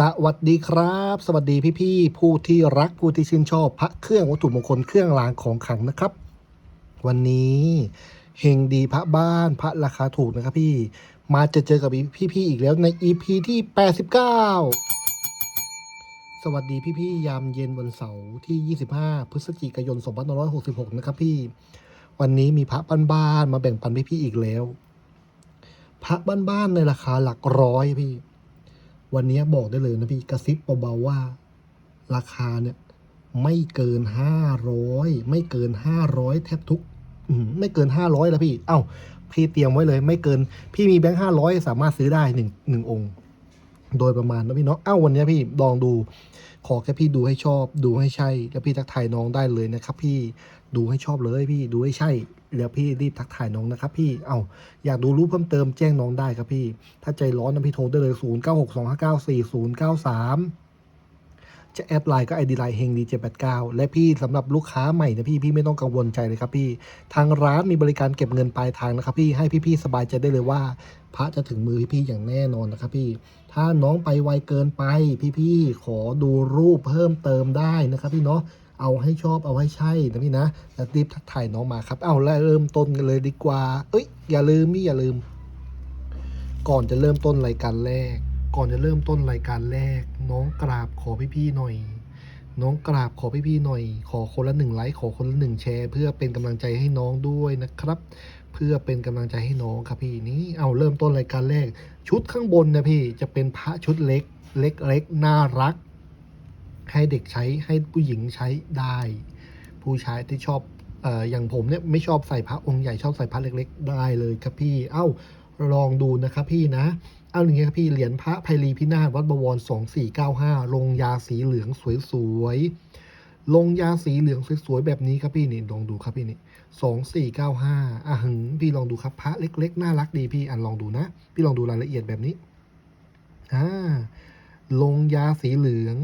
สวัสดีครับ สวัสดีพี่ๆผู้ที่รักผู้ที่ชื่นชอบพระเครื่องวัตถุมงคลเครื่องรางของขลังนะครับ วันนี้เฮงดีพระบ้านพระราคาถูกนะครับพี่มาจะเจอกับพี่ๆอีกแล้วใน EP ที่ 89 สวัสดีพี่ๆยามเย็นวันเสาร์ที่ 25 พฤศจิกายน2566 นะครับพี่ วันนี้มีพระบ้านๆมาแบ่งปันพี่ๆอีกแล้ว พระบ้านๆในราคาหลักร้อยพี่ วันนี้บอกได้เลยนะพี่กระซิบเบาๆว่า ราคาเนี่ย ไม่เกินห้าร้อยไม่เกินห้าร้อยแทบทุกไม่เกินห้าร้อยแล้วพี่ เอ้า พี่เตรียมไว้เลย ไม่เกิน พี่มีแบงค์ห้าร้อยสามารถซื้อได้หนึ่งหนึ่งองค์ โดยประมาณนะพี่เนาะเอ้าวันนี้พี่ลองดู ขอแค่พี่ดูให้ชอบ ดูให้ใช่ แล้วพี่ทักทายน้องได้เลยนะครับ พี่ดูให้ชอบเลยพี่ดูให้ใช่ แล้วพี่รีบทักทายน้องนะครับพี่ เอ้าอยากดูรูปเพิ่มเติมแจ้งน้องได้ครับพี่ ถ้าใจร้อนนะพี่โทรได้เลย 0 9 6 2 5 9 4 0 9 3 จะแอดไลน์ก็ไอดีไลน์เฮงดีเจแปดเก้าและพี่สำหรับลูกค้าใหม่นะพี่พี่ไม่ต้องกังวลใจเลยครับพี่ ทางร้านมีบริการเก็บเงินปลายทางนะครับพี่ให้พี่ๆสบายใจได้เลยว่าพระจะถึงมือพี่ๆอย่างแน่นอนนะครับพี่ ถ้าน้องไปไวเกินไปพี่ๆขอดูรูปเพิ่มเติมได้นะครับพี่เนาะ เอาให้ชอบเอาให้ใช่นะพี่นะแล้วรีบทักทายน้องมาครับ เอาแล้วเริ่มต้นกันเลยดีกว่า เอ้ยอย่าลืมนี่อย่าลืม ก่อนจะเริ่มต้นรายการแรก ก่อนจะเริ่มต้นรายการแรก น้องกราบขอพี่ๆหน่อย น้องกราบขอพี่ๆหน่อย ขอคนละหนึ่งไลค์ขอคนละหนึ่งแชร์ เพื่อเป็นกำลังใจให้น้องด้วยนะครับ เพื่อเป็นกำลังใจให้น้องครับพี่นี่เอาเริ่มต้นรายการแรก ชุดข้างบนนะพี่จะเป็นพระชุดเล็กเล็กๆน่ารัก ให้เด็กใช้ให้ผู้หญิงใช้ได้ ผู้ชายที่ชอบเอ่ออย่างผมเนี่ยไม่ชอบใส่พระองค์ใหญ่ชอบใส่พระเล็ก ๆ ได้เลยครับพี่ เอ้าลองดูนะครับพี่นะ เอาอย่างเงี้ยครับพี่เหรียญพระไพรีพินาศวัดบวรสองสี่เก้าห้าลงยาสีเหลืองสวยๆ ลงยาสีเหลืองสวยๆแบบนี้ครับพี่นี่ลองดูครับพี่นี่สองสี่เก้าห้าอะหึงพี่ลองดูครับพระเล็กๆน่ารักดีพี่อะลองดูนะ พี่ลองดูรายละเอียดแบบนี้อ่าลงยาสีเหลือง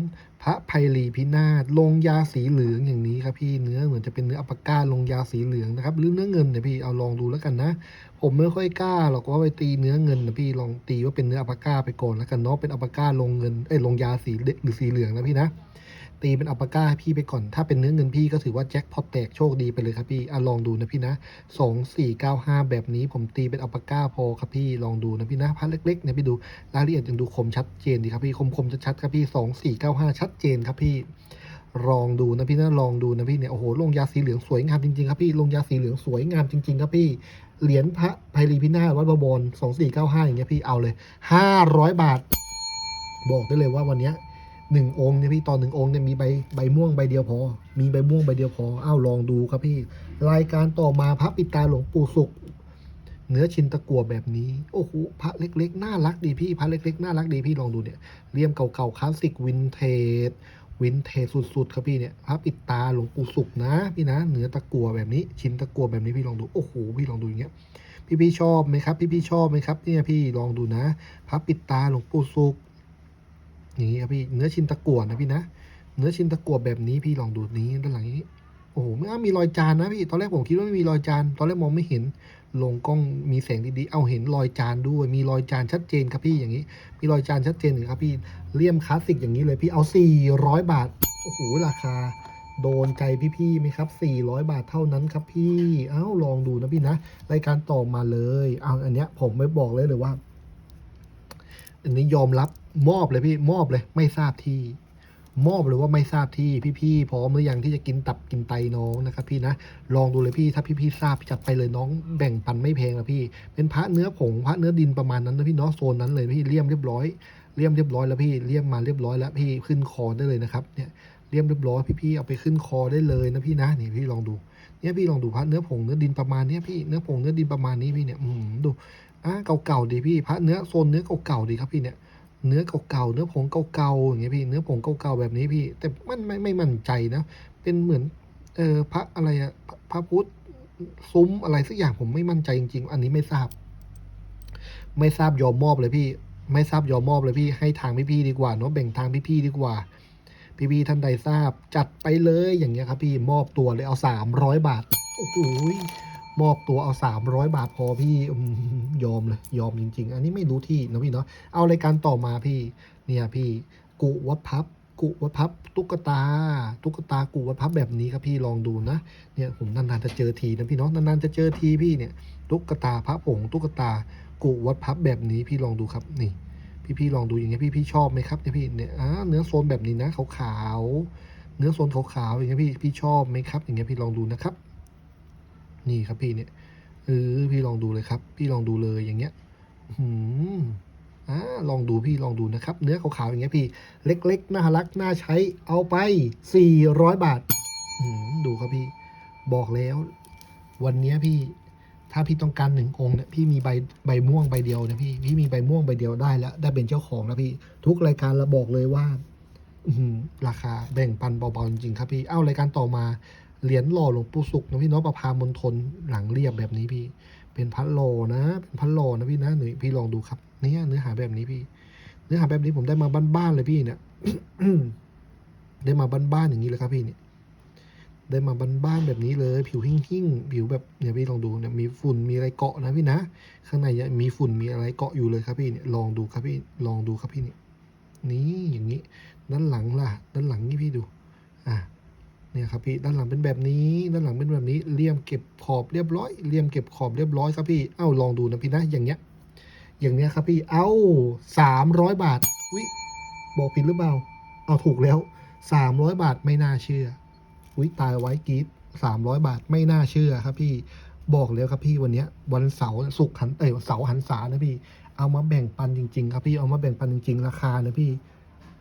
พระไพรีพินาศลงยาสีเหลืองอย่างนี้ครับพี่เนื้อเหมือนจะเป็นเนื้ออัปาก้าลงยาสีเหลืองนะครับ หรือเนื้อเงินเนี่ยพี่เอาลองดูแล้วกันนะ ผมไม่ค่อยกล้าหรอกว่าไปตีเนื้อเงินนะพี่ลองตีว่าเป็นเนื้ออัปาก้าไปก่อนแล้วกันเนาะเป็นอัปาก้าลงเงินเอ้ยลงยาสีหรือสีเหลืองนะพี่นะ ตีเป็นอัปปาก้าให้พี่ไปก่อน ถ้าเป็นเนื้อเงินพี่ก็ถือว่าแจ็คพอตแตกโชคดีไปเลยครับพี่อะลองดูนะพี่นะสองสี่เก้าห้าแบบนี้ผมตีเป็นอัปปาก้าพอครับพี่ลองดูนะพี่นะพัดเล็กๆเนี่ยพี่ดูรายละเอียดยังดูคมชัดเจนดีครับพี่คมคมๆชัดๆครับพี่สองสี่เก้าห้าชัดเจนครับพี่ลองดูนะพี่นะลองดูนะพี่เนี่ยโอ้โหลงยาสีเหลืองสวยงามจริงๆครับพี่ลงยาสีเหลืองสวยงามจริงๆครับพี่เหรียญพระไพรีพินาศวัดบวรสองสี่เก้าห้าอย่างเงี้ยพี่เอาเลยห้าร้อยบาท บอกได้เลยว่าวันเนี้ย หนึ่งองค์เนี่ยพี่ตอนหนึ่งองค์เนี่ยมีใบใบม่วงใบเดียวพอ มีใบม่วงใบเดียวพออ้าวลองดูครับพี่ รายการต่อมาพระปิตาหลวงปู่สุขเนื้อชินตะกัวแบบนี้โอ้โหพระเล็กๆน่ารักดีพี่พระเล็กๆน่ารักดีพี่ลองดูเนี่ยเลี่ยมเก่าๆคลาสสิกวินเทจวินเทจสุดๆครับพี่เนี่ยพระปิดตาหลวงปู่สุขนะพี่นะเนื้อตะกัวแบบนี้ ชินตะกัวแบบนี้พี่ลองดูโอ้โหพี่ลองดูอย่างเงี้ยพี่พี่ๆชอบไหมครับ พี่พี่ๆชอบไหมครับเนี่ยพี่ลองดูนะ พระปิดตาหลวงปู่สุข อย่างนี้ครับพี่เนื้อชินตะกัวนะพี่นะเนื้อชินตะกัวแบบนี้พี่ลองดูนี้ด้านหลังนี้โอ้โหไม่อ้ามีรอยจานนะพี่ตอนแรกผมคิดว่าไม่มีรอยจานตอนแรกมองไม่เห็นลงกล้องมีแสงดีๆเอาเห็นรอยจานด้วย มีรอยจานชัดเจนครับพี่อย่างนี้ มีรอยจานชัดเจนอยู่ครับพี่เลี่ยมคลาสสิกอย่างนี้เลยพี่เอา 400 บาทโอ้โหราคาโดนใจพี่ๆไหมครับ 400 บาทเท่านั้นครับพี่เอ้าลองดูนะพี่นะรายการต่อมาเลยเอาอันเนี้ยผมไม่บอกเลยเลยว่าอันนี้ยอมรับ มอบเลยพี่มอบเลย ไม่ทราบที่ มอบเลยว่าไม่ทราบที่พี่ๆพร้อมหรือยังที่จะกินตับกินไตน้องนะครับ พี่นะลองดูเลยพี่ถ้าพี่ๆทราบจัดไปเลยน้องแบ่งปันไม่แพงนะพี่ เป็นพระเนื้อผงพระเนื้อดินประมาณนั้นนะพี่เนาะโซนนั้นเลยพี่เลี่ยมเรียบร้อยเลี่ยมเรียบร้อยแล้วพี่เลี่ยมมาเรียบร้อยแล้วพี่ขึ้นคอได้เลยนะครับเนี่ยเลี่ยมเรียบร้อยพี่ๆเอาไปขึ้นคอได้เลยนะพี่นะนี่พี่ลองดูเนี่ยพี่ลองดูพระเนื้อผงเนื้อดินประมาณเนี้ยพี่เนื้อผงเนื้อดินประมาณนี้พี่เนี่ยอืมดูอะเก่าๆดีพี่พระเนื้อโซนเนื้อเก่าๆดีครับพี่เนี่ย เนื้อเก่าๆ เนื้อผงเก่าๆ อย่างเงี้ยพี่ เนื้อผงเก่าๆ แบบนี้พี่ แต่มันไม่ไม่มั่นใจนะ เป็นเหมือน เออพระอะไรอะพระพุทธซุ้มอะไรสักอย่างผมไม่มั่นใจจริงๆ อันนี้ไม่ทราบ ไม่ทราบยอมมอบเลยพี่ ไม่ทราบยอมมอบเลยพี่ ให้ทางพี่ๆดีกว่าเนาะ แบ่งทางพี่ๆดีกว่า พี่ๆท่านใดทราบ จัดไปเลย อย่างเงี้ยครับพี่ มอบตัวเลยเอาสามร้อยบาท โอ้โห มอบตัวเอาสามร้อยบาทพอพี่ยอมเลย ยอมจริง ๆ อันนี้ไม่รู้ที่นะพี่เนาะเอารายการต่อมาพี่ เนี่ยพี่กุวัดพับกุวัดพับตุ๊กตา ตุ๊กตากุวัดพับแบบนี้ครับพี่ลองดูนะเนี่ยผมนานๆจะเจอทีนะพี่เน้องนานๆจะเจอทีพี่เนี่ย ตุ๊กตาพระผงตุ๊กตากุวัดพับแบบนี้พี่ลองดูครับนี่ พี่พี่ๆลองดูอย่างเงี้ยพี่พี่ๆชอบไหมครับเนี่ยพี่เนี่ยอ่าเนื้อโซนแบบนี้นะขาวๆเนื้อโซนขาวๆอย่างเงี้ยพี่พี่ชอบไหมครับอย่างเงี้ยพี่ลองดูนะครับ นี่ครับพี่เนี่ยเออพี่ลองดูเลยครับ พี่ลองดูเลยอย่างเงี้ยอืมอ่าลองดูพี่ลองดูนะครับ เนื้อขาวๆอย่างเงี้ยพี่ เล็กๆน่ารักน่าใช้เอาไป 400 บาทอืมดูครับพี่ บอกแล้ว วันเนี้ยพี่ ถ้าพี่ต้องการหนึ่งองค์เนี่ยพี่มีใบใบม่วงใบเดียวนะพี่พี่มีใบม่วงใบเดียวได้แล้ว ได้เป็นเจ้าของแล้วพี่ ทุกรายการเราบอกเลยว่าราคาแบ่งปันเบาๆจริงๆครับพี่ เอ้ารายการต่อมา เหรียญหล่อหลวงปู่ศุกร์นะพี่เน้องประพามณฑลหลังเรียบแบบนี้พี่ เป็นพัดโลนะ เป็นพัดโลนะพี่นะหนูพี่ลองดูครับเนี่ยเนื้อหาแบบนี้พี่ เนื้อหาแบบนี้ผมได้มาบ้านๆเลยพี่เนี่ยได้มาบ้านๆอย่างนี้เลยครับพี่เนี่ยได้มาบ้านๆแบบนี้เลย ผิวหิ่งๆผิวแบบเนี่ยพี่ลองดูเนี่ยมีฝุ่นมีอะไรเกาะนะพี่นะข้างในยังมีฝุ่นมีอะไรเกาะอยู่เลยครับพี่เนี่ยลองดูครับพี่ลองดูครับพี่เนี่ยนี่อย่างนี้ ด้านหลังล่ะ ด้านหลังนี่พี่ดู อะ เนี่ยครับพี่ด้านหลังเป็นแบบนี้ด้านหลังเป็นแบบนี้เลี่ยมเก็บขอบเรียบร้อยเลี่ยมเก็บขอบเรียบร้อยครับพี่เอ้าลองดูนะพี่นะอย่างเงี้ยอย่างเนี้ยครับพี่เอ้าสามร้อยบาทวิบอกผิดหรือเปล่าเอาถูกแล้วสามร้อยบาทไม่น่าเชื่อวิตายไว้กีดสามร้อยบาทไม่น่าเชื่อครับพี่บอกแล้วครับพี่วันเนี้ยวันเสาร์สุกร์หันเอ้ยเสาร์หันษานะพี่ เอามาแบ่งปันจริง ๆ ครับพี่เอามาแบ่งปันจริง ๆ ราคานะพี่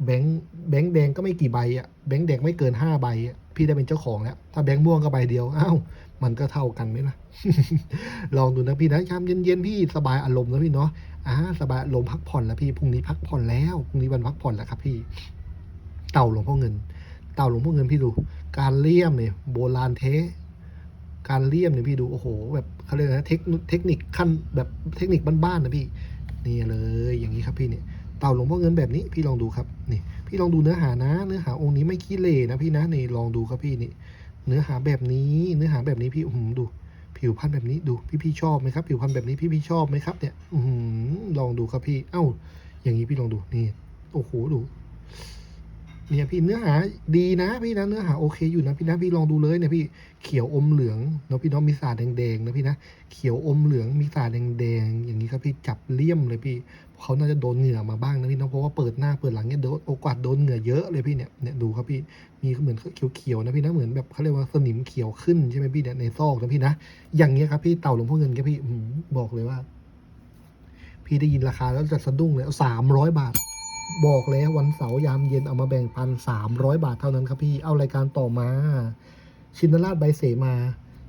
แบงค์แบงค์แดงก็ไม่กี่ใบอะแบงค์แดงไม่เกินห้าใบอะพี่ได้เป็นเจ้าของแล้ว ถ้าแบงค์ม่วงก็ใบเดียวอ้าวมันก็เท่ากันไหมล่ะ ลองดูนะพี่นะยามเย็นๆพี่สบายอารมณ์นะพี่เนาะอ่าสบายอารมณ์พักผ่อนแล้วพี่พรุ่งนี้พักผ่อนแล้วพรุ่งนี้วันพักผ่อนแล้วครับพี่ เต่าหลวงพ่อเงิน เต่าหลวงพ่อเงินพี่ดู การเลี่ยมเนี่ยโบราณเทการเลี่ยมเนี่ยพี่ดูโอ้โห แบบเขาเรียกนะเทคนิคเทคนิคขั้นแบบเทคนิคบ้านๆนะพี่นี่เลยอย่างนี้ครับพี่เนี่ย เต่าหลวงพ่อเงินแบบนี้พี่ลองดูครับนี่พี่ลองดูเนื้อหานะ เนื้อหาองค์นี้ไม่ขี้เหร่นะพี่นะนี่ลองดูครับพี่นี่เนื้อหาแบบนี้ เนื้อหาแบบนี้พี่อือหือดู ผิวพันธุ์แบบนี้ดูพี่พี่ชอบไหมครับ ผิวพันธุ์แบบนี้พี่พี่ชอบไหมครับ เนี่ยอือหือลองดูครับพี่ เอ้า อย่างนี้พี่ลองดูนี่โอ้โหดูเนี่ยพี่เนื้อหาดีนะพี่นะเนื้อหาโอเคอยู่นะพี่นะพี่ลองดูเลยเนี่ยพี่เขียวอมเหลืองเนาะพี่น้องมีสาดแดงๆนะพี่นะ เขียวอมเหลืองมีสาดแดงๆอย่างนี้ครับพี่จับเลี่ยมเลยพี่เขาน่าจะโดนเหงื่อมาบ้างนะพี่เน้องเพราะว่าเปิดหน้าเปิดหลังเนี่ยโดนโอกาสโดนเหงื่อเยอะเลยพี่เนี่ยเนี่ยดูครับพี่มีเหมือนเขียวๆนะพี่นะเหมือนแบบเขาเรียกว่าสนิมเขียวขึ้นใช่ไหมพี่เนี่ยในซอกนะพี่นะอย่างเงี้ยครับพี่เต่าหลวงพ่อเงินครับพี่บอกเลยว่า พี่ได้ยินราคาแล้วจะสะดุ้งเลยสามร้อยบาทบอกแล้ววันเสาร์ยามเย็นเอามาแบ่งปันสามร้อยบาทเท่านั้นครับพี่ เอารายการต่อมา ชินราชใบเสมา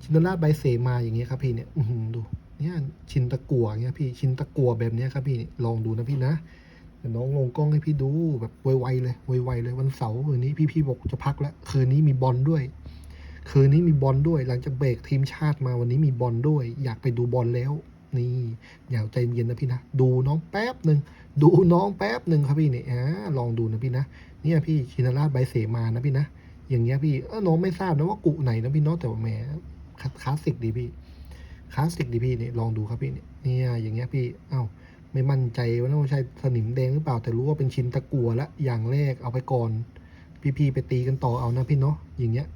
ชินราชใบเสมาอย่างเงี้ยครับพี่เนี่ยอืดูเนี่ยชินตะกัวเงี้ยพี่ชินตะกัวแบบเนี้ยครับพี่ลองดูนะพี่นะเดี๋ยวน้องลงกล้องให้พี่ดูแบบไวๆเลยไวๆเลยวันเสาร์คืนนี้พี่ๆบอกจะพักแล้วคืนนี้มีบอลด้วย คืนนี้มีบอลด้วย หลังจากเบรกทีมชาติมาวันนี้มีบอลด้วย อยากไปดูบอลแล้ว นี่อย่าใจเย็นนะพี่นะดูน้องแป๊บหนึ่งดูน้องแป๊บหนึ่งครับพี่เนี่ยอ่าลองดูนะพี่นะเนี่ยพี่ชินราชใบเสมานะพี่นะอย่างเงี้ยพี่เออน้องไม่ทราบนะว่ากุไหนนะพี่เนาะแต่ว่าแหม คลาสสิกดีพี่คลาสสิกดีพี่เนี่ยลองดูครับพี่เนี่ยเนี่ยอย่างเงี้ยพี่เอ้าไม่มั่นใจว่าน่าใช่สนิมแดงหรือเปล่าแต่รู้ว่าเป็นชินตะกัวละอย่างแรกเอาไปก่อน พี่ๆไปตีกันต่อเอานะพี่เนาะอย่างเงี้ย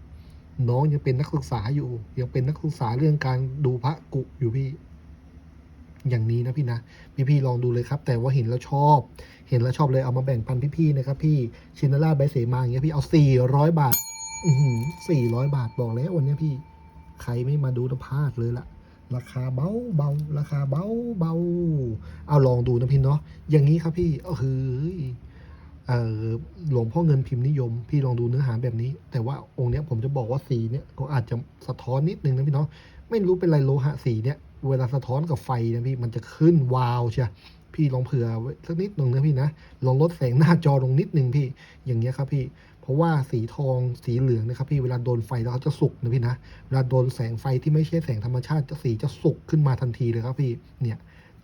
น้องยังเป็นนักศึกษาอยู่ ยังเป็นนักศึกษาเรื่องการดูพระกุอยู่พี่ อย่างนี้นะพี่นะพี่ๆลองดูเลยครับ แต่ว่าเห็นแล้วชอบ เห็นแล้วชอบเลยเอามาแบ่งปันพี่ๆนะครับพี่ชินราใบเสมาอย่างเงี้ยพี่เอาสี่ร้อยบาท อืสี่ร้อยบาทบอกแล้ววันเนี้ยพี่ ใครไม่มาดูนะพลาดเลยล่ะราคาเบาเบาราคาเบาเบาเอาลองดูนะพี่เนาะอย่างนี้ครับพี่เออเฮ้ยเออหลวงพ่อเงินพิมพ์นิยม พี่ลองดูเนื้อหาแบบนี้ แต่ว่าองค์เนี้ยผมจะบอกว่าสีเนี่ยก็อาจจะสะท้อนนิดนึงนะพี่เนาะไม่รู้เป็นไรโลหะสีเนี่ยเวลาสะท้อนกับไฟนะพี่มันจะขึ้นวาวเชียพี่ลองเผื่อสักนิดหนึ่งนะพี่นะลองลดแสงหน้าจอลงนิดนึงพี่ อย่างเงี้ยครับพี่ เพราะว่าสีทองสีเหลืองนะครับพี่เวลาโดนไฟแล้วเขาจะสุกนะพี่นะเวลาโดนแสงไฟที่ไม่ใช่แสงธรรมชาติจะสีจะสุกขึ้นมาทันทีเลยครับพี่เนี่ย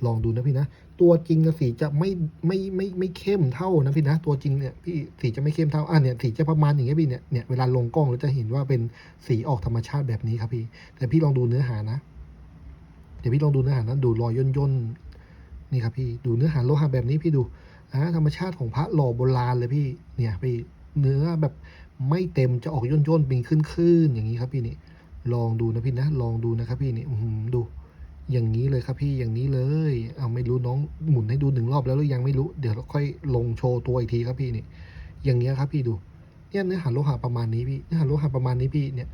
ลองดูนะพี่นะ ตัวจริงสีจะไม่ไม่ไม่ไม่เข้มเท่านะพี่นะ ตัวจริงเนี่ยพี่สีจะไม่เข้มเท่าอะเนี่ยสีจะประมาณอย่างเงี้ยพี่เนี่ยเนี่ยเวลาลงกล้องเราจะเห็นว่าเป็นสีออกธรรมชาติแบบนี้ครับพี่ แต่พี่ลองดูเนื้อหานะ เดี๋ยวพี่ลองดูเนื้อหานะดูรอยย่นย่นๆนี่ครับพี่ดูเนื้อหาโลหะแบบนี้พี่ดูอ่าธรรมชาติของพระหล่อโบราณเลยพี่เนี่ยพี่ เนื้อแบบไม่เต็มจะออกย่นย่นๆเป็นขึ้นขึ้นๆอย่างนี้ครับพี่นี่ลองดูนะพี่นะลองดูนะครับพี่นี่อื้อหือดู อย่างนี้เลยครับพี่อย่างนี้เลยเอาไม่รู้น้องหมุนให้ดูหนึ่งรอบแล้วหรือยังไม่รู้เดี๋ยวเราค่อยลงโชว์ตัวอีกทีครับพี่นี่อย่างเงี้ยครับพี่ดูเนี่ยเนื้อหาโลหะประมาณนี้พี่เนื้อหาโลหะประมาณนี้พี่เนี่ย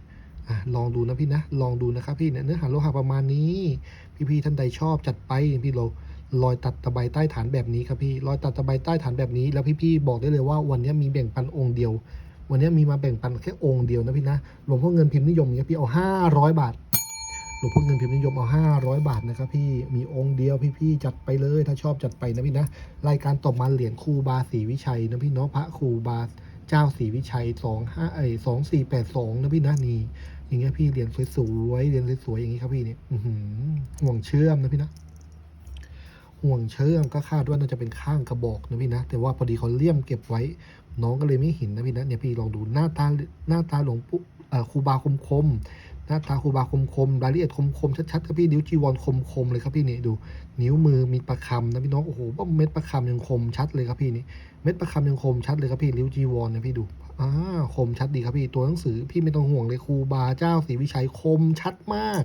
อลองดูนะพี่นะลองดูนะครับพี่เนี่ยเนื้อหาโลหะประมาณนี้ พี่ๆท่านใดชอบจัดไปพี่เรา รอยตัดตะไบใต้ฐานแบบนี้ครับพี่รอยตัดตะไบใต้ฐานแบบนี้ แล้วพี่ๆบอกได้เลยว่าวันนี้มีแบ่งปันองค์เดียว วันนี้มีมาแบ่งปันแค่องค์เดียวนะพี่นะหลวงพ่อเงินพิมพ์นิยมเนี่ยพี่เอาห้าร้อยบาทหลวงพ่อเงินพิมพ์นิยมเอาห้าร้อยบาทนะครับพี่มีองค์เดียวพี่ๆจัดไปเลยถ้าชอบจัดไปนะพี่นะรายการต่อมาเหรียญครูบาศรีวิชัยนะพี่เนาะพระครูบาเจ้าศรีวิชัยสองห้าเอ้สองสี่แปดสองนะพี่นะนี่อย่างเงี้ยพี่เหรียญสวยๆเหรียญสวยๆอย่างงี้ครับพี่เนี่ยห่วงเชื่อมนะพี่นะ ห่วงเชื่อมก็คาดว่าน่าจะเป็นข้างกระบอกนะพี่นะ แต่ว่าพอดีเขาเลี่ยมเก็บไว้ น้องก็เลยไม่เห็นนะพี่นะเนี่ยพี่ลองดูหน้าตาหน้าตาหลวงปู่ครูบาคมคมหน้าตาครูบาคมคมรายละเอียดคมคมชัดๆครับพี่นิ้วจีวรคมคมเลยครับพี่นี่ดู นิ้วมือมีประคำนะพี่น้องโอ้โหเม็ดประคำยังคมชัดเลยครับพี่นี่เม็ดประคำยังคมชัดเลยครับพี่นิ้วจีวรเนี่ยพี่ดูอ่าคมชัดดีครับพี่ตัวหนังสือพี่ไม่ต้องห่วงเลยครูบาเจ้าศรีวิชัยคมชัดมาก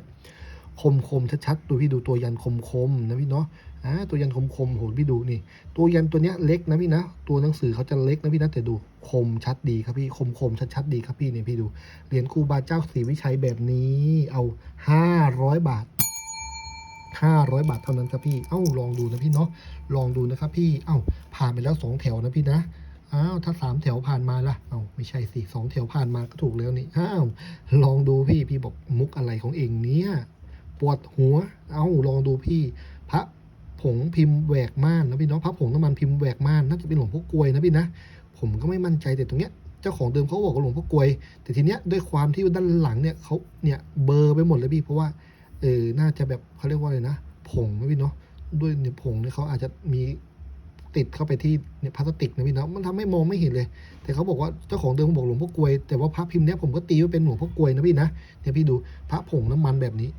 คมคมชัดๆดูพี่ดูตัวยันคมคมนะพี่เนาะ อ่าตัวยันคมคมโหพี่ดูนี่ ตัวยันตัวเนี้ยเล็กนะพี่นะ ตัวหนังสือเขาจะเล็กนะพี่นะแต่ดูคมชัดดีครับพี่คมคมชัดชัดดีครับพี่เนี่ยพี่ดูเหรียญครูบาเจ้าศรีวิชัยแบบนี้เอาห้าร้อยบาทห้าร้อยบาทเท่านั้นครับพี่ เอ้าลองดูนะพี่เนาะลองดูนะครับพี่ เอ้าผ่านไปแล้วสองแถวนะพี่นะอ้าวถ้าสามแถวผ่านมาล่ะ เอ้าไม่ใช่สิสองแถวผ่านมาก็ถูกแล้วนี่ อ้าวลองดูพี่พี่บอกมุกอะไรของเองเนี่ย ปวดหัว เอ้าลองดูพี่ พระ ผงพิมพ์แหวกม่านนะพี่เนาะพระผงน้ำมันพิมพ์แหวกม่านน่าจะเป็นหลวงพ่อกลวยนะพี่นะผมก็ไม่มั่นใจแต่ตรงเนี้ยเจ้าของเดิมเขาบอกว่าหลวงพ่อกลวย แต่ทีเนี้ยด้วยความที่ด้านหลังเนี่ยเขาเนี่ยเบลอร์ไปหมดเลยพี่เพราะว่าเออน่าจะแบบเขาเรียกว่าอะไรนะผงนะพี่เนาะด้วยเนี่ยผงเนี่ยเขาอาจจะมีติดเข้าไปที่เนี่ยพลาสติกนะพี่เนาะมันทำให้มองไม่เห็นเลย แต่เขาบอกว่าเจ้าของเดิมเขาบอกหลวงพ่อกลวย แต่ว่าพระพิมพ์เนี้ยผมก็ตีว่าเป็นหลวงพ่อกลวยนะพี่นะเนี่ยพี่ดูพระผงน้ำมันแบบนี้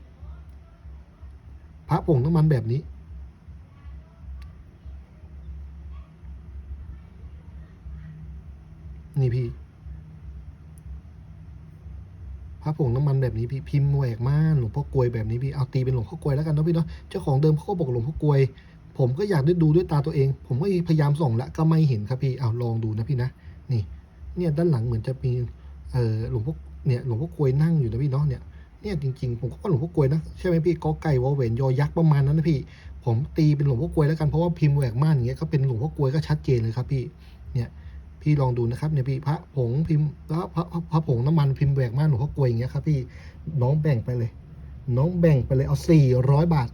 พระผงน้ำมันแบบนี้ นี่พี่พระผงน้ำมันแบบนี้พี่พิมพ์แหวกม่านหลวงพ่อกลวยแบบนี้พี่เอาตีเป็นหลวงพ่อกลวยแล้วกันนะพี่เนาะเจ้าของเดิมเขาก็บอกหลวงพ่อกลวย ผมก็อยากได้ดูด้วยตาตัวเอง ผมก็พยายามส่องล้วก็ไม่เห็นครับพี่เอาลองดูนะพี่นะนี่ เนี่ยด้านหลังเหมือนจะมีเออหลวงพ่อเนี่ยหลวงพ่อกลวยนั่งอยู่นะพี่เนาะเนี่ยเนี่ยจริงๆผมก็ว่าหลวงพ่อกลวยนะใช่ไหมพี่กอไก่วอเหวนยอยักษ์ประมาณนั้นนะพี่ ผมตีเป็นหลวงพ่อกลวยแล้วกันเพราะว่าพิมพ์แหวกม่านอย่างเงี้ยก็เป็นหลวงพ่อกลวยก็ชัดเจนเลยครับพี่เนี่ย พี่ลองดูนะครับเนี่ยพี่พระผงพิมพ์พระพระพระพระผงน้ำมันพิมพ์แหวกมานหลวงพ่อกลวยอย่างเงี้ยครับพี่น้องแบ่งไปเลย น้องแบ่งไปเลยเอาสี่ร้อยบาท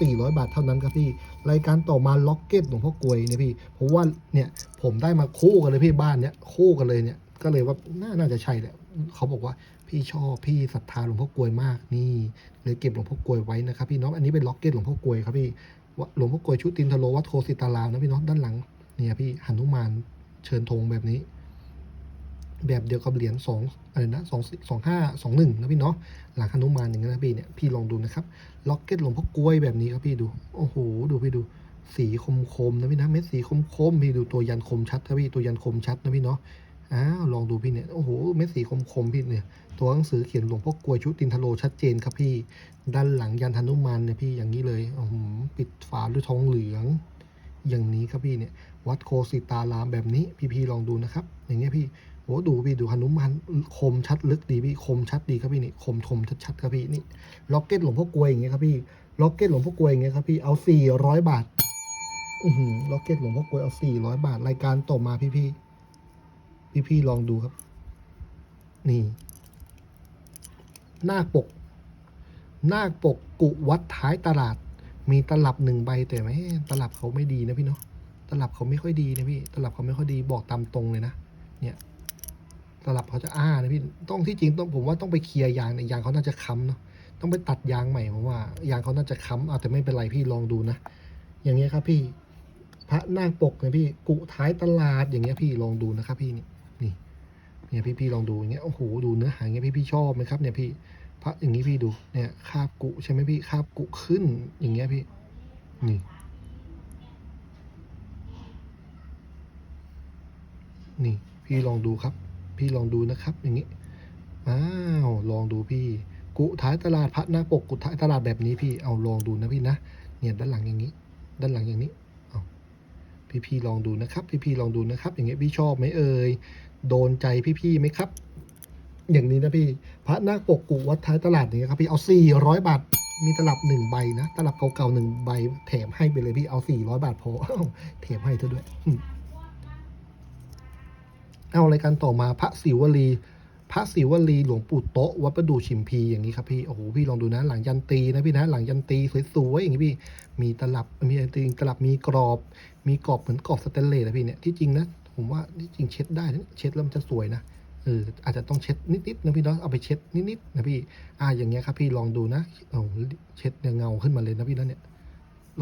สี่ร้อยบาทเท่านั้นครับพี่ รายการต่อมาล็อกเก็ตหลวงพ่อกลวยเนี่ยพี่ เพราะว่าเนี่ยผมได้มาคู่กันเลยพี่บ้านเนี้ยคู่กันเลยเนี่ยก็เลยว่าน่าน่าจะใช่แหละเขาบอกว่าพี่ชอบพี่ศรัทธาหลวงพ่อกลวยมากนี่เลยเก็บหลวงพ่อกลวยไว้นะครับพี่น้องอันนี้เป็นล็อกเก็ตหลวงพ่อกลวยครับพี่หลวงพ่อกลวยชุตินทโลวัดโคสิตารามนะพี่น้องด้านหลังเนี่ยพี่หนุมาน เชิญธงแบบนี้ แบบเดียวกับเหรียญสองอะไรนะสองสองห้าสองหนึ่งนะพี่เนาะหลังหนุมานอย่างนั้นนะพี่เนี่ยพี่ลองดูนะครับล็อกเก็ตหลวงพ่อกล้วยแบบนี้ครับพี่ดูโอ้โหดูพี่ดูสีคมคมนะพี่นะเม็ดสีคมคมพี่ดูตัวยันคมชัดนะพี่ตัวยันคมชัดนะพี่เนาะอ้าวลองดูพี่เนี่ยโอ้โหเม็ดสีคมคมพี่เนี่ยตัวหนังสือเขียนหลวงพ่อกล้วยชุตินทโลชัดเจนครับพี่ ด้านหลังยันธนุมานเนี่ยพี่อย่างนี้เลยโอ้โหปิดฝาด้วยทองเหลือง อย่างนี้ครับพี่เนี่ยวัดโคสิตารามแบบนี้พี่ๆลองดูนะครับ อย่างเงี้ยพี่โอ้ดูพี่ดูหนุมานคมชัดลึกดีพี่คมชัดดีครับพี่นี่คมคมชัดๆครับพี่นี่ล็อกเก็ตหลวงพ่อกลวยอย่างเงี้ยครับพี่ล็อกเก็ตหลวงพ่อกลวยอย่างเงี้ยครับพี่เอาสี่ร้อยบาทอือหือล็อกเก็ตหลวงพ่อกลวยเอาสี่ร้อยบาทรายการต่อมาพี่พี่พี่พี่ๆลองดูครับ นี่ หน้าปก หน้าปกกุวัดท้ายตลาด มีตลับหนึ่งใบแต่ไม่ตลับเขาไม่ดีนะพี่เนาะตลับเขาไม่ค่อยดีนะพี่ตลับเขาไม่ค่อยดีบอกตามตรงเลยนะเนี่ยตลับเขาจะอ้านะพี่ต้องที่จริงต้องผมว่าต้องไปเคลียร์ยางเนี่ยยางเขาน่าจะค้ำเนาะต้องไปตัดยางใหม่ผมว่ายางเขาน่าจะค้ำเอาแต่ไม่เป็นไรพี่ลองดูนะอย่างเงี้ยครับพี่ พระนาคปกเนี่ยพี่กุท้ายตลาดอย่างเงี้ยพี่ลองดูนะครับพี่นี่นี่เนี่ยพี่พี่ลองดูอย่างเงี้ยโอ้โหดูเนื้อหาเงี้ยพี่พี่ชอบไหมครับเนี่ยพี่ พระอย่างงี้พี่ดูเนี่ยคาบกุใช่ไหมพี่คาบกุขึ้นอย่างเงี้ยพี่นี่นี่ พี่ลองดูครับ พี่ลองดูนะครับ อย่างนี้อ้าวลองดูพี่ กุท้ายตลาดพระหน้าปกกุท้ายตลาดแบบนี้พี่เอาลองดูนะพี่นะเนี่ยด้านหลังอย่างนี้ ด้านหลังอย่างนี้เอาพี่พี่ๆลองดูนะครับ พี่พี่ๆลองดูนะครับ อย่างเงี้ยพี่ชอบไหมเอ่ยโดนใจพี่พี่ๆไหมครับ อย่างนี้นะพี่ พระนาคปกกุวัดท้ายตลาดอย่างเงี้ยครับพี่เอาสี่ร้อยบาทมีตลับหนึ่งใบนะ ตลับเก่าๆหนึ่งใบ แถมให้ไปเลยพี่เอาสี่ร้อยบาทพอแถมให้เธอด้วย เอารายการต่อมาพระศิวลี พระศิวลีหลวงปู่โตะวัดประดู่ชิมพีอย่างนี้ครับพี่โอ้โหพี่ลองดูนะ หลังยันตีนะพี่นะ หลังยันตีสวยๆอย่างนี้พี่ มีตลับมีตีตลับมีกรอบ มีกรอบเหมือนกรอบสแตนเลสนะพี่เนี่ยที่จริงนะผมว่าที่จริงเช็ดได้นะเช็ดแล้วมันจะสวยนะ เอออาจจะต้องเช็ดนิดๆนะพี่เนาะเอาไปเช็ดนิดๆนะพี่อ่าอย่างเงี้ยครับพี่ลองดูนะเอาเช็ดเงาขึ้นมาเลยนะพี่นะเนี่ย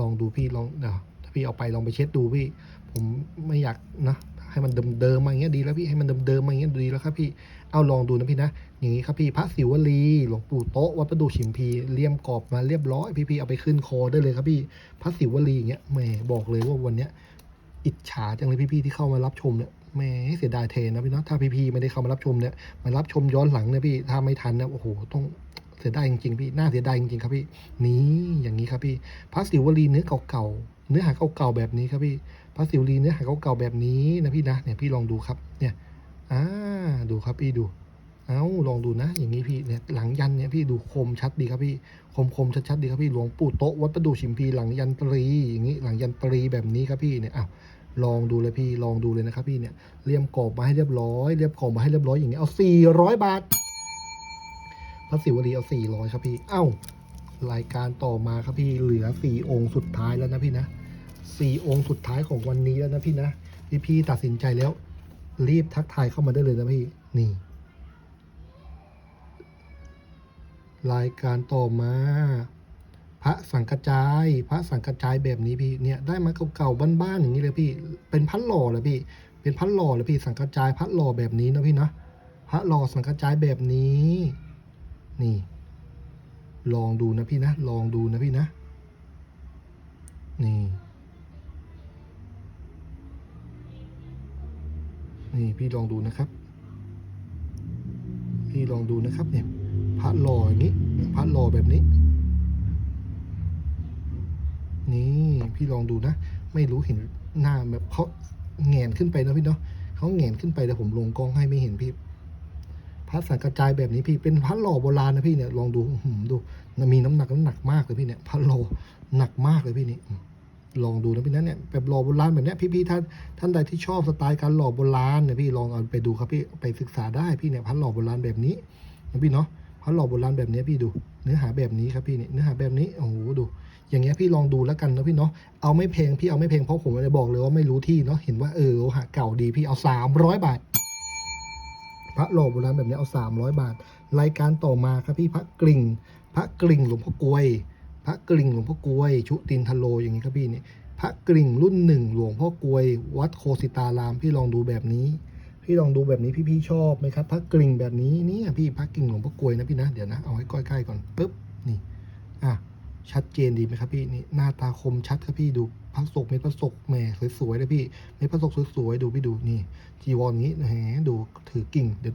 ลองดูพี่ลองเดี๋ยวถ้าพี่เอาไปลองไปเช็ดดูพี่ ผมไม่อยากนะให้มันเดิมๆมาอย่างเงี้ยดีแล้วพี่ให้มันเดิมๆมาอย่างเงี้ยดีแล้วครับพี่เอาลองดูนะพี่นะอย่างงี้ครับพี่พระศิวลีหลวงปู่โต๊ะวัดประดูฉิมพีเลี่ยมกรอบมาเรียบร้อยพี่ๆเอาไปขึ้นคอได้เลยครับพี่พระศิวลีอย่างเงี้ยแหมบอกเลยว่าวันเนี้ยอิจฉาจังเลยพี่ๆที่เข้ามารับชมเนี่ย แหมเสียดายเทนนะพี่เนาะถ้าพี่ๆไม่ได้เข้ามารับชมเนี่ยมารับชมย้อนหลังเนี่ยพี่ถ้าไม่ทันนะโอ้โหต้องเสียดายจริงๆพี่น่าเสียดายจริงๆครับพี่นี่อย่างนี้ครับพี่พระศิวลีเนื้อเก่าๆเนื้อหาเก่าๆแบบนี้ครับพี่พระศิวลีเนื้อหาเก่าๆแบบนี้นะพี่นะเนี่ยพี่ลองดูครับเนี่ยอ่าดูครับพี่ดูเอาลองดูนะ อย่างนี้พี่เนี่ยหลังยันเนี่ยพี่ดูคมชัดดีครับพี่คมคมชัดๆดีครับพี่หลวงปู่โต๊ะวัดประดู่ชิมพีหลังยันตรีอย่างนี้หลังยันตรีแบบนี้ครับพี่เนี่ยอ้าว ลองดูเลยพี่ลองดูเลยนะครับพี่เนี่ยเลี่ยมกรอบมาให้เรียบร้อยเรียบกรอบมาให้เรียบร้อยอย่างนี้ยเอาสี่ร้อยบาทพระศิวลีเอาสี่ร้อยครับพี่เอ้ารายการต่อมาครับพี่เหลือสี่องค์สุดท้ายแล้วนะพี่นะสี่องค์สุดท้ายของวันนี้แล้วนะพี่นะพี่พี่ตัดสินใจแล้ว รีบทักทายเข้ามาได้เลยนะพี่นี่ รายการต่อมา พระสังกระจาย พระสังกระจายแบบนี้พี่เนี่ยได้มาเก่าๆบ้านๆอย่างนี้เลยพี่ เป็นพัดหล่อเลยพี่ เป็นพัดหล่อเลยพี่สังกระจายพัดหล่อแบบนี้นะพี่นะพระหล่อสังกระจายแบบนี้ นี่ ลองดูนะพี่นะ ลองดูนะพี่นะ นี่ นี่พี่ลองดูนะครับ พี่ลองดูนะครับเนี่ยพระหล่ออย่างนี้พระหล่อแบบนี้ นี่พี่ลองดูนะ ไม่รู้เห็นหน้าแบบเขาแงนขึ้นไปนะพี่เนาะเขาแงนขึ้นไปแต่ผมลงกล้องให้ไม่เห็นพี่พระสังกระจายแบบนี้พี่เป็นพระหล่อโบราณนะพี่เนี่ยลองดูหือดูมีน้ำหนักน้ำหนักมากเลยพี่เนี่ยพระหล่อหนักมากเลยพี่นี่ลองดูนะพี่นะเนี่ยแบบหล่อโบราณแบบเนี้ยพี่ๆท่านท่านใดที่ชอบสไตล์การหล่อโบราณเนี่ยพี่ลองเอาไปดูครับพี่ไปศึกษาได้พี่เนี่ยพระหล่อโบราณแบบนี้นะพี่เนาะ พระหล่อโบราณแบบนี้พี่ดู เนื้อหาแบบนี้ครับพี่เนี่ยเนื้อหาแบบนี้โอ้โหดู อย่างเงี้ยพี่ลองดูแล้วกันนะพี่เนาะเอาไม่เพลงพี่เอาไม่เพลงเพราะผมไม่ได้บอกเลยว่าไม่รู้ที่เนาะเห็นว่าเออโลหะเก่าดีพี่เอาสามร้อยบาทพระหล่อโบราณแบบนี้เอาสามร้อยบาท รายการต่อมาครับพี่พระกริ่ง พระกริ่งหลวงพ่อกลวย พระกริ่งหลวงพ่อกลวย ชุตินทโลอย่างนี้ครับพี่เนี่ยพระกริ่งรุ่นหนึ่งหลวงพ่อกลวย วัดโคสิตารามพี่ลองดูแบบนี้ พี่ลองดูแบบนี้พี่ๆชอบไหมครับพระกริ่งแบบนี้เนี่ยพี่พระกริ่งหลวงพ่อกลวยนะพี่นะเดี๋ยวนะเอาให้ใกล้ๆก่อนปึ๊บนี่อะชัดเจนดีไหมครับพี่นี่หน้าตาคมชัดครับพี่ดูพระศกเม็ดพระศกแหมสวยๆเลยพี่เม็ดพระศกสวยๆดูพี่ดูนี่จีวรนี้แหมดูถือกิ่งเดี๋ยว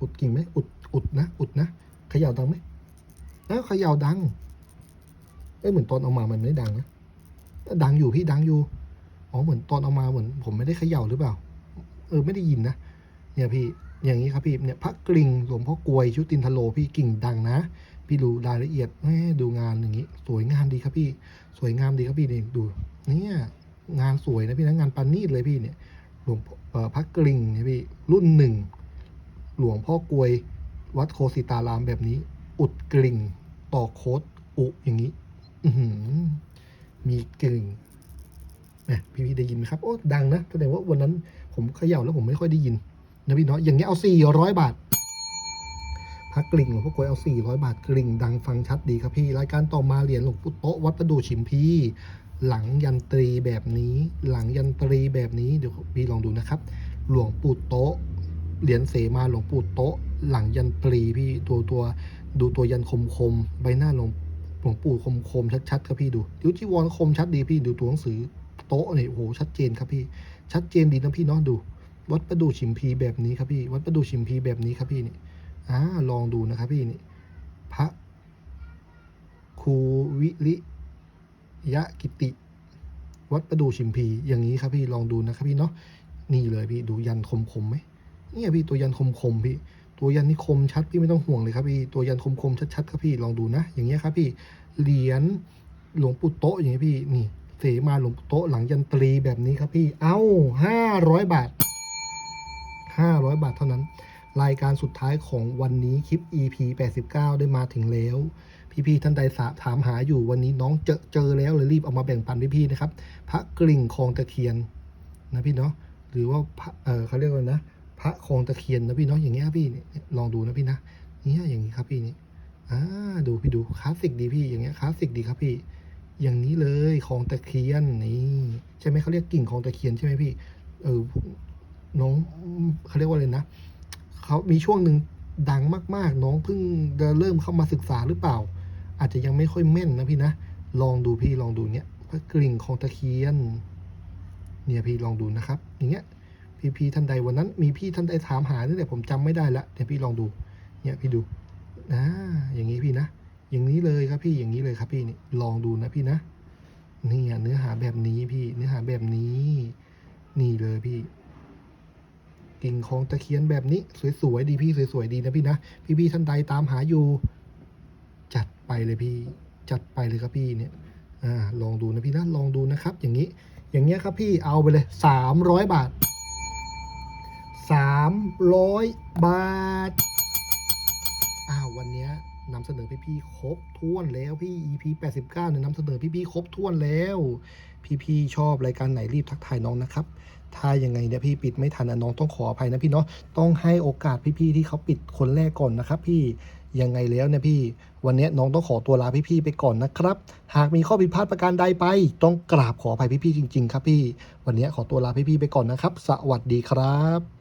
อุดกิ่งไหมอุดอุดนะ อุดนะขย่าดังไหมเอ้าเขย่าดังเอ้เหมือนตอนเอามามันไม่ดังนะดังอยู่พี่ดังอยู่อ๋อเหมือนตอนเอามาเหมือนผมไม่ได้เขย่าหรือเปล่า เออไม่ได้ยินนะ เนี่ยพี่อย่างนี้ครับพี่เนี่ยพระกริ่งหลวงพ่อกลวยชุตินทโลพี่กิ่งดังนะ พี่ดูรายละเอียดแม่ดูงานอย่างนี้ สวยงามดีครับพี่ สวยงามดีครับพี่นี่ดูเนี่ยงานสวยนะพี่นะงานปานนีดเลยพี่เนี่ยหลวงพ่อพระกริ่งเนี่ยพี่รุ่นหนึ่งหลวงพ่อกลวย วัดโคสิตารามแบบนี้ อุดกริ่งต่อโคดอุอย่างนี้อืมีกริ่ง พี่พี่ได้ยินไหมครับ โอ้ดังนะแสดงว่าวันนั้นผมเขย่าแล้วผมไม่ค่อยได้ยินนะพี่เนาะอย่างเงี้ยเอา400บาทพักกลิ่งหลวงพ่อกลวยเอา400บาทกลิ่งดังฟังชัดดีครับพี่ รายการต่อมาเหรียญหลวงปู่โตะวัดประดูชิมพีหลังยันตรีแบบนี้ หลังยันตรีแบบนี้เดี๋ยวพี่ลองดูนะครับ หลวงปู่โตะเหรียญเสมาหลวงปู่โตะหลังยันตรีพี่ตัวตัวดูตัวยันคมคมใบหน้าหลวงหลวงปู่คมคมชัดๆครับพี่ดูดูจีวรคมชัดดีพี่ดูตัวหนังสือ โต๊ะเนี่ยโอ้โหชัดเจนครับพี่ ชัดเจนดีนะพี่เนาะดู วัดประดู่ชิมพีแบบนี้ครับพี่ วัดประดู่ชิมพีแบบนี้ครับพี่นี่อ่าลองดูนะครับพี่นี่พระครูวิริยะกิติ วัดประดู่ชิมพีอย่างนี้ครับพี่ลองดูนะครับพี่เนาะนี่เลยพี่ดูยันคมคมไหมเนี่ยพี่ตัวยันคมคมพี่ ตัวยันนี่คมชัดพี่ไม่ต้องห่วงเลยครับพี่ตัวยันคมคมชัดๆครับพี่ลองดูนะ อย่างเงี้ยครับพี่เหรียญหลวงปู่โตอย่างเงี้ยพี่นี่ เสมาหลวงโตะหลังยันตรีแบบนี้ครับพี่ เอ้าห้าร้อยบาทห้าร้อยบาทเท่านั้น รายการสุดท้ายของวันนี้คลิป EP 89 ได้มาถึงแล้ว พี่ๆท่านใดถามหาอยู่วันนี้น้องเจอเจอแล้วเลยรีบเอามาแบ่งปันพี่ๆนะครับ พระกริ่งคลองตะเคียนนะพี่เนาะหรือว่าพระเออเขาเรียกว่านะ พระคลองตะเคียนนะพี่เนาะอย่างเงี้ยพี่ลองดูนะพี่นะเนี่ยอย่างนี้ครับพี่นี่อ่าดูพี่ดูคลาสสิกดีพี่อย่างเงี้ยคลาสสิกดีครับพี่ อย่างนี้เลยคลองตะเคียนนี่ใช่ไหมเขาเรียกกิ่งคลองตะเคียนใช่ไหมพี่เออน้องเขาเรียกว่าอะไรนะเขามีช่วงหนึ่งดังมาก ๆ น้องเพิ่งจะเริ่มเข้ามาศึกษาหรือเปล่า อาจจะยังไม่ค่อยแม่นนะพี่นะลองดูพี่ลองดูเนี้ยพระกริ่งคลองตะเคียน เนี่ยพี่ลองดูนะครับ อย่างเงี้ยพี่พี่ท่านใดวันนั้น มีพี่ท่านใดถามหาเนี่แต่ผมจำไม่ได้ละเดี๋ยวพี่ลองดู เนี่ยพี่ดูนะอย่างนี้พี่นะ อย่างนี้เลยครับพี่อย่างนี้เลยครับพี่นี่ลองดูนะพี่นะนี่เนื้อหาแบบนี้พี่ เนื้อหาแบบนี้ นี่เลยพี่ กิ่งของตะเคียนแบบนี้ สวยๆดีพี่สวยๆดีนะพี่นะพี่พี่ท่านใดตามหาอยู่ จัดไปเลยพี่ จัดไปเลยครับพี่เนี่ยอ่าลองดูนะพี่นะลองดูนะครับ อย่างนี้ อย่างเงี้ยครับพี่เอาไปเลยสามร้อยบาทสามร้อยบาทอ้าววันเนี้ย นำเสนอพี่ๆครบถ้วนแล้วพี่ EP 89เนี่ยนำเสนอพี่ๆครบถ้วนแล้ว พี่ๆชอบรายการไหนรีบทักทายน้องนะครับ ถ้ายังไงเนี่ยพี่ปิดไม่ทันนะน้องต้องขออภัยนะพี่เนาะต้องให้โอกาสพี่ๆที่เขาปิดคนแรกก่อนนะครับ พี่ยังไงแล้วเนี่ยพี่ วันนี้น้องต้องขอตัวลาพี่ๆไปก่อนนะครับ หากมีข้อผิดพลาดประการใดไป ต้องกราบขออภัยพี่ๆจริง ๆ ครับพี่ วันนี้ขอตัวลาพี่ๆไปก่อนนะครับ สวัสดีครับ